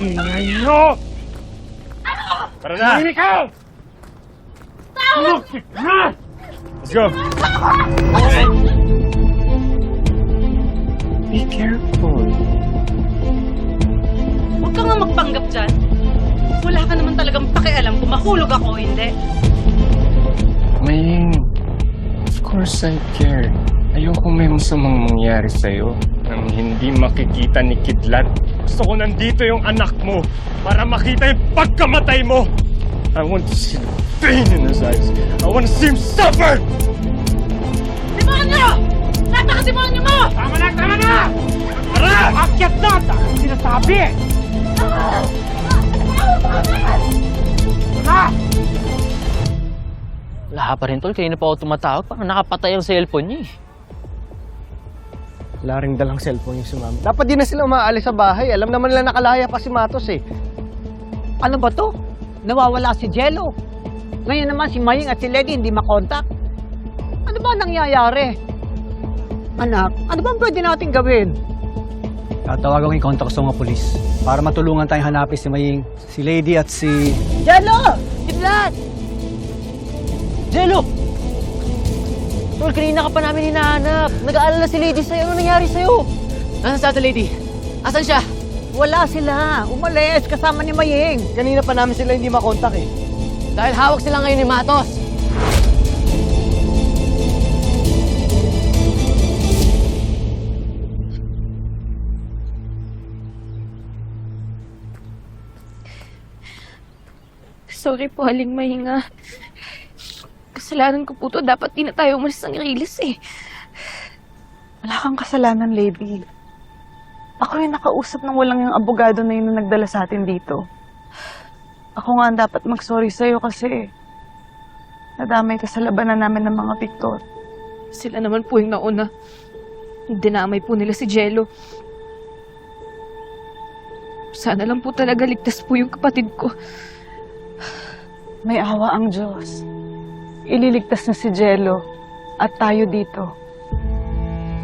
Ingay nyo! Tara na! Tahimik ka! Na! Let's go! Be careful. Huwag ka nga magpanggap dyan. Wala ka naman talagang pakialam kung mahulog ako o hindi. Maying, of course I care. Ayoko may masamang mangyari sa'yo nang hindi makikita ni Kidlat. Gusto ko nandito yung anak mo para makita yung pagkamatay mo. I want to see the pain in his eyes. I want to see him suffer! Demonyo! Napaka-demonyo mo! Tama na! Tama na! Tara! Akyat na! Tama sinasabi! Wala pa rin tol, kanina pa ako tumatawag. Parang nakapatay ang cellphone niya eh. Wala rin dalang cellphone yung sumama. Dapat di na sila umaalis sa bahay. Alam naman nila nakalaya pa si Matos eh. Ano ba to? Nawawala si Jello. Ngayon naman si Maying at si Lady hindi makontak. Ano ba nangyayari? Anak, ano bang pwede natin gawin? Tatawagan ko yung contact sa mga polis para matulungan tayong hanapin si Maying, si Lady at si... Jello! Kidlat! Jello! Tol, kanina ka pa namin hinahanap. Nag-aalala si Lady sa'yo. Ano nangyari sa'yo? Nasaan si ate Lady? Asan siya? Wala sila. Umalis kasama ni Maying. Kanina pa namin sila hindi makontak eh. Dahil hawak sila ngayon ni Matos. Sorry po, Aling Mahinga. Kasalanan ko po to. Dapat di na tayo umalis ng rilis eh. Wala kang kasalanan, Lady. Ako yung nakausap ng walang yung abogado na yun na nagdala sa atin dito. Ako nga ang dapat mag-sorry sa'yo kasi nadamay ka sa labanan namin ng mga Victor. Sila naman po yung nauna. Dinamay po nila si Jello. Sana lang po talaga ligtas po yung kapatid ko. May awa ang Diyos. Ililigtas na si Jello at tayo dito.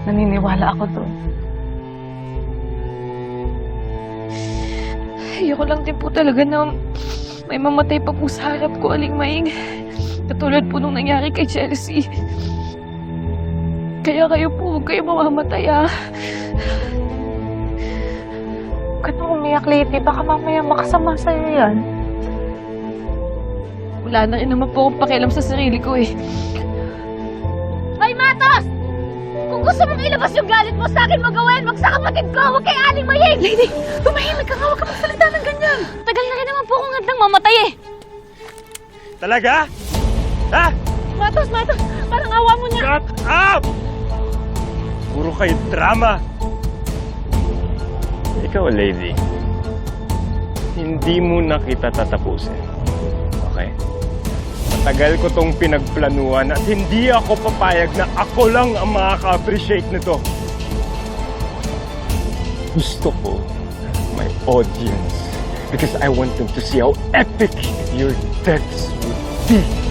Naniniwala ako doon. Ayoko lang din po talaga na may mamatay pa po sa harap ko, Aling Maing. Katulad po nung nangyari kay Chelsea. Kaya kayo po, huwag kayo mamamatay ah. Huwag ka umiyak, Lady. Baka mamaya makasama sa'yo yan. Wala na rin naman po akong pakialam sa sarili ko eh. Hoy, Matos! Kung gusto mong ilabas yung galit mo sa akin, magawin! Wag sa kapatid ko! Huwag kay Aling Maying! Lady, tumahimik ka nga! Huwag ka magsalita ng ganyan! Tagal na rin naman po akong hanggang mamatay eh! Talaga? Ha? Matos, Matos! Parang awa mo na! Shut up! Puro kayo drama. Ikaw, lady, hindi mo na kita tatapusin. Matagal ko tong pinagplanuhan at hindi ako papayag na ako lang ang makaka-appreciate nito. Gusto ko my audience because I want them to see how epic your deaths will be.